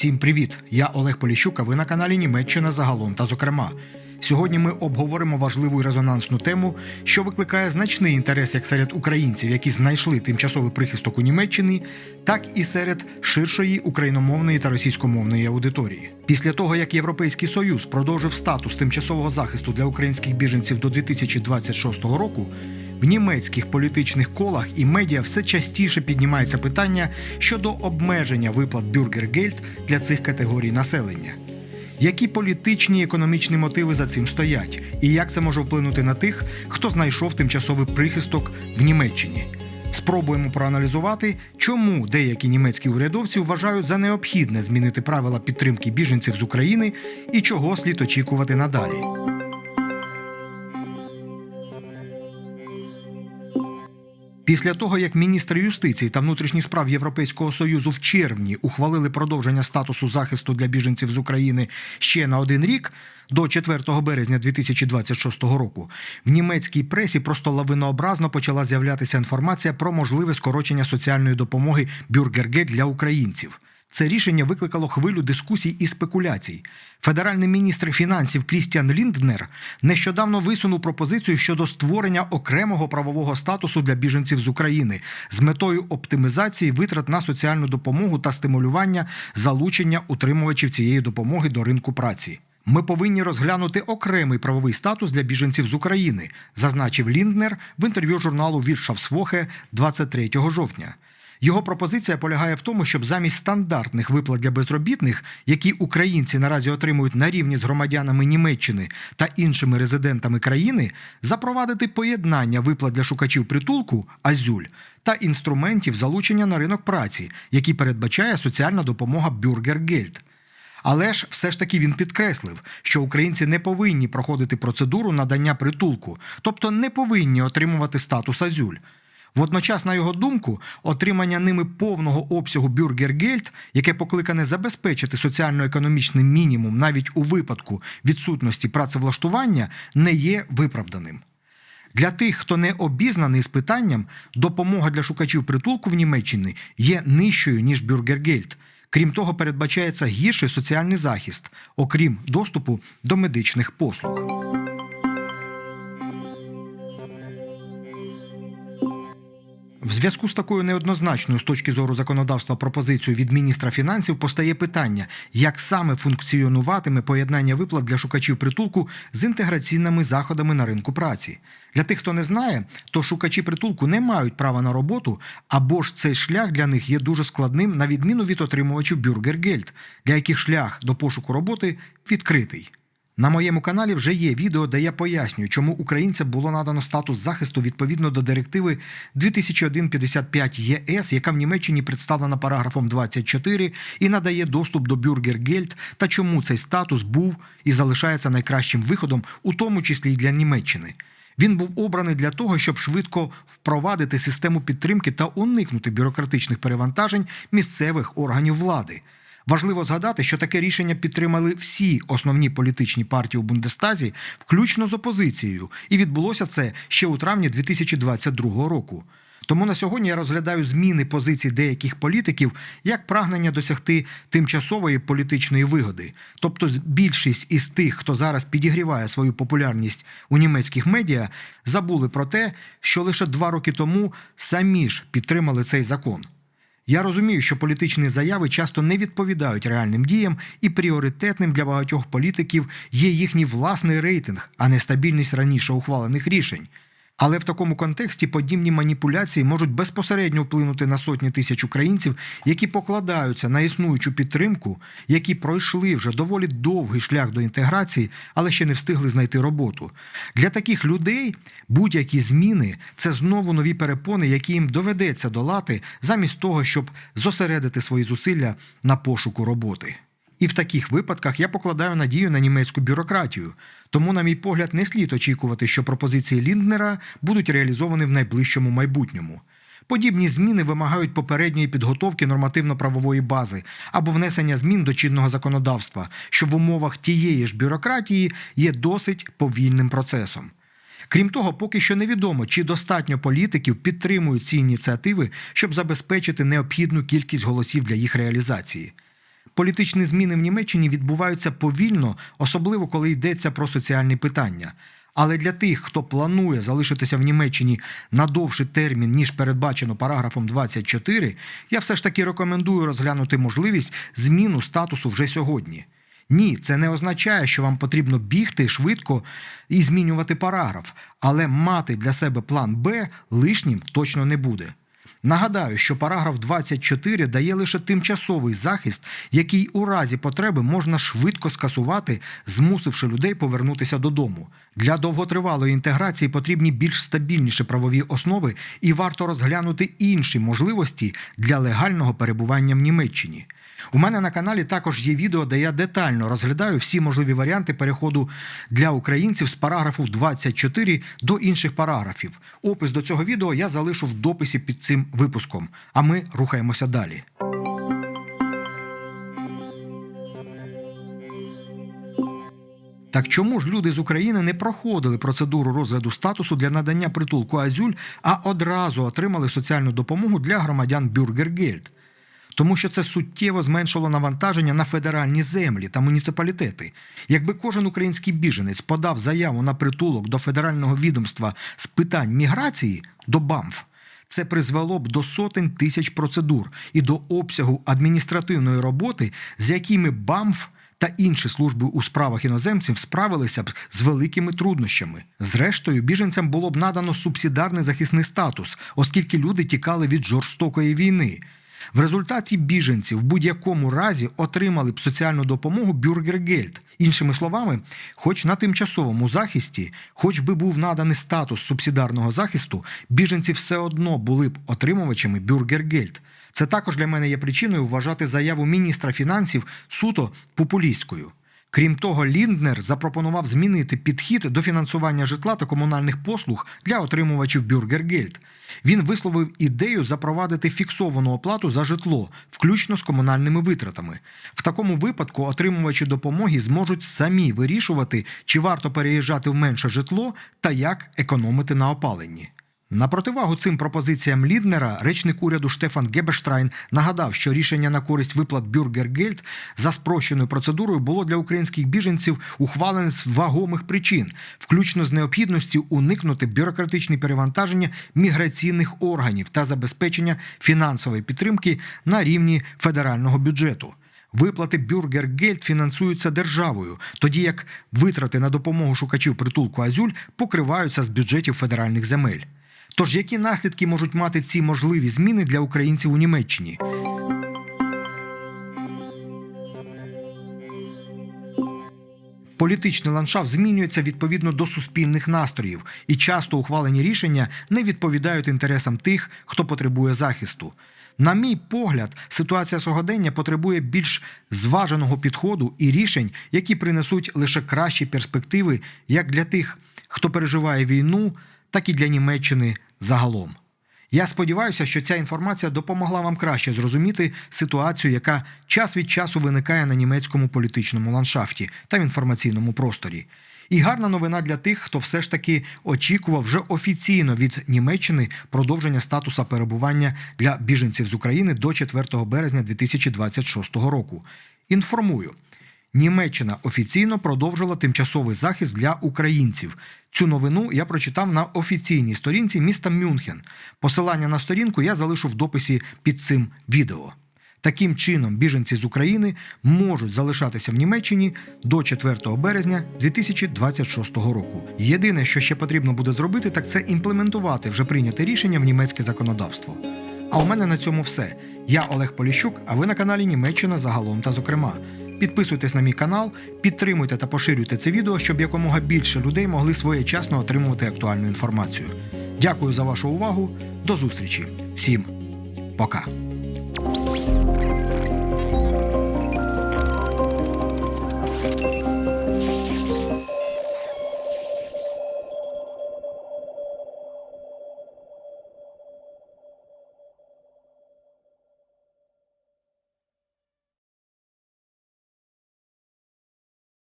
Всім привіт! Я Олег Поліщук, а ви на каналі Німеччина загалом та зокрема. Сьогодні ми обговоримо важливу і резонансну тему, що викликає значний інтерес як серед українців, які знайшли тимчасовий прихисток у Німеччині, так і серед ширшої україномовної та російськомовної аудиторії. Після того, як Європейський Союз продовжив статус тимчасового захисту для українських біженців до 2026 року, в німецьких політичних колах і медіа все частіше піднімається питання щодо обмеження виплат бюргергельд для цих категорій населення. Які політичні і економічні мотиви за цим стоять, і як це може вплинути на тих, хто знайшов тимчасовий прихисток в Німеччині? Спробуємо проаналізувати, чому деякі німецькі урядовці вважають за необхідне змінити правила підтримки біженців з України і чого слід очікувати надалі. Після того, як міністри юстиції та внутрішніх справ Європейського союзу в червні ухвалили продовження статусу захисту для біженців з України ще на один рік. До 4 березня 2026 року в німецькій пресі просто лавинообразно почала з'являтися інформація про можливе скорочення соціальної допомоги бюргерге для українців. Це рішення викликало хвилю дискусій і спекуляцій. Федеральний міністр фінансів Крістіан Лінднер нещодавно висунув пропозицію щодо створення окремого правового статусу для біженців з України з метою оптимізації витрат на соціальну допомогу та стимулювання залучення утримувачів цієї допомоги до ринку праці. Ми повинні розглянути окремий правовий статус для біженців з України, зазначив Лінднер в інтерв'ю журналу Віршавсвохе 23 жовтня. Його пропозиція полягає в тому, щоб замість стандартних виплат для безробітних, які українці наразі отримують на рівні з громадянами Німеччини та іншими резидентами країни, запровадити поєднання виплат для шукачів притулку азюль та інструментів залучення на ринок праці, які передбачає соціальна допомога бюргергельд. Але ж все ж таки він підкреслив, що українці не повинні проходити процедуру надання притулку, тобто не повинні отримувати статус азюль. Водночас, на його думку, отримання ними повного обсягу бюргергельд, яке покликане забезпечити соціально-економічний мінімум навіть у випадку відсутності працевлаштування, не є виправданим. Для тих, хто не обізнаний з питанням, допомога для шукачів притулку в Німеччині є нижчою ніж бюргергельд. Крім того, передбачається гірший соціальний захист, окрім доступу до медичних послуг. В зв'язку з такою неоднозначною з точки зору законодавства пропозицією від міністра фінансів постає питання, як саме функціонуватиме поєднання виплат для шукачів притулку з інтеграційними заходами на ринку праці. Для тих, хто не знає, то шукачі притулку не мають права на роботу, або ж цей шлях для них є дуже складним, на відміну від отримувачів бюргергельд, для яких шлях до пошуку роботи відкритий. На моєму каналі вже є відео, де я пояснюю, чому українцям було надано статус захисту відповідно до директиви 2001-55 ЄС, яка в Німеччині представлена параграфом 24 і надає доступ до бюргергельд, та чому цей статус був і залишається найкращим виходом, у тому числі й для Німеччини. Він був обраний для того, щоб швидко впровадити систему підтримки та уникнути бюрократичних перевантажень місцевих органів влади. Важливо згадати, що таке рішення підтримали всі основні політичні партії у Бундестазі, включно з опозицією, і відбулося це ще у травні 2022 року. Тому на сьогодні я розглядаю зміни позицій деяких політиків як прагнення досягти тимчасової політичної вигоди. Тобто, більшість із тих, хто зараз підігріває свою популярність у німецьких медіа, забули про те, що лише два роки тому самі ж підтримали цей закон. Я розумію, що політичні заяви часто не відповідають реальним діям, і пріоритетним для багатьох політиків є їхній власний рейтинг, а не стабільність раніше ухвалених рішень. Але в такому контексті подібні маніпуляції можуть безпосередньо вплинути на сотні тисяч українців, які покладаються на існуючу підтримку, які пройшли вже доволі довгий шлях до інтеграції, але ще не встигли знайти роботу. Для таких людей будь-які зміни це знову нові перепони, які їм доведеться долати, замість того, щоб зосередити свої зусилля на пошуку роботи. І в таких випадках я покладаю надію на німецьку бюрократію. Тому, на мій погляд, не слід очікувати, що пропозиції Лінднера будуть реалізовані в найближчому майбутньому. Подібні зміни вимагають попередньої підготовки нормативно-правової бази або внесення змін до чинного законодавства, що в умовах тієї ж бюрократії є досить повільним процесом. Крім того, поки що невідомо, чи достатньо політиків підтримують ці ініціативи, щоб забезпечити необхідну кількість голосів для їх реалізації. Політичні зміни в Німеччині відбуваються повільно, особливо коли йдеться про соціальні питання. Але для тих, хто планує залишитися в Німеччині на довший термін, ніж передбачено параграфом 24, я все ж таки рекомендую розглянути можливість зміну статусу вже сьогодні. Ні, це не означає, що вам потрібно бігти швидко і змінювати параграф, але мати для себе план Б лишнім точно не буде. Нагадаю, що параграф 24 дає лише тимчасовий захист, який у разі потреби можна швидко скасувати, змусивши людей повернутися додому. Для довготривалої інтеграції потрібні більш стабільніші правові основи, і варто розглянути інші можливості для легального перебування в Німеччині. У мене на каналі також є відео, де я детально розглядаю всі можливі варіанти переходу для українців з параграфу 24 до інших параграфів. Опис до цього відео я залишу в дописі під цим випуском. А ми рухаємося далі. Так чому ж люди з України не проходили процедуру розгляду статусу для надання притулку Азюль, а одразу отримали соціальну допомогу для громадян Бюргергельд? Тому що це суттєво зменшило навантаження на федеральні землі та муніципалітети. Якби кожен український біженець подав заяву на притулок до федерального відомства з питань міграції до БАМФ, це призвело б до сотень тисяч процедур і до обсягу адміністративної роботи, з якими БАМФ та інші служби у справах іноземців справилися б з великими труднощами. Зрештою, біженцям було б надано субсидарний захисний статус, оскільки люди тікали від жорстокої війни. В результаті біженці в будь-якому разі отримали б соціальну допомогу Бюргергельд. Іншими словами, хоч на тимчасовому захисті, хоч би був наданий статус субсидарного захисту, біженці все одно були б отримувачами Бюргергельд. Це також для мене є причиною вважати заяву міністра фінансів суто популістською. Крім того, Лінднер запропонував змінити підхід до фінансування житла та комунальних послуг для отримувачів Бюргергельд. Він висловив ідею запровадити фіксовану оплату за житло, включно з комунальними витратами. В такому випадку отримувачі допомоги зможуть самі вирішувати, чи варто переїжджати в менше житло та як економити на опаленні. На противагу цим пропозиціям Ліднера речник уряду Штефан Гебештрайн нагадав, що рішення на користь виплат Бюргергельд за спрощеною процедурою було для українських біженців ухвалене з вагомих причин, включно з необхідністю уникнути бюрократичні перевантаження міграційних органів та забезпечення фінансової підтримки на рівні федерального бюджету. Виплати Бюргергельд фінансуються державою, тоді як витрати на допомогу шукачів притулку Азюль покриваються з бюджетів федеральних земель. Тож які наслідки можуть мати ці можливі зміни для українців у Німеччині? Політичний ландшафт змінюється відповідно до суспільних настроїв, і часто ухвалені рішення не відповідають інтересам тих, хто потребує захисту. На мій погляд, ситуація сьогодення потребує більш зваженого підходу і рішень, які принесуть лише кращі перспективи як для тих, хто переживає війну, так і для Німеччини загалом. Я сподіваюся, що ця інформація допомогла вам краще зрозуміти ситуацію, яка час від часу виникає на німецькому політичному ландшафті та в інформаційному просторі. І гарна новина для тих, хто все ж таки очікував вже офіційно від Німеччини продовження статуса перебування для біженців з України до 4 березня 2026 року. Інформую. Німеччина офіційно продовжила тимчасовий захист для українців. Цю новину я прочитав на офіційній сторінці міста Мюнхен. Посилання на сторінку я залишу в дописі під цим відео. Таким чином, біженці з України можуть залишатися в Німеччині до 4 березня 2026 року. Єдине, що ще потрібно буде зробити, так це імплементувати вже прийняте рішення в німецьке законодавство. А у мене на цьому все. Я Олег Поліщук, а ви на каналі Німеччина загалом та зокрема. Підписуйтесь на мій канал, підтримуйте та поширюйте це відео, щоб якомога більше людей могли своєчасно отримувати актуальну інформацію. Дякую за вашу увагу. До зустрічі. Всім пока.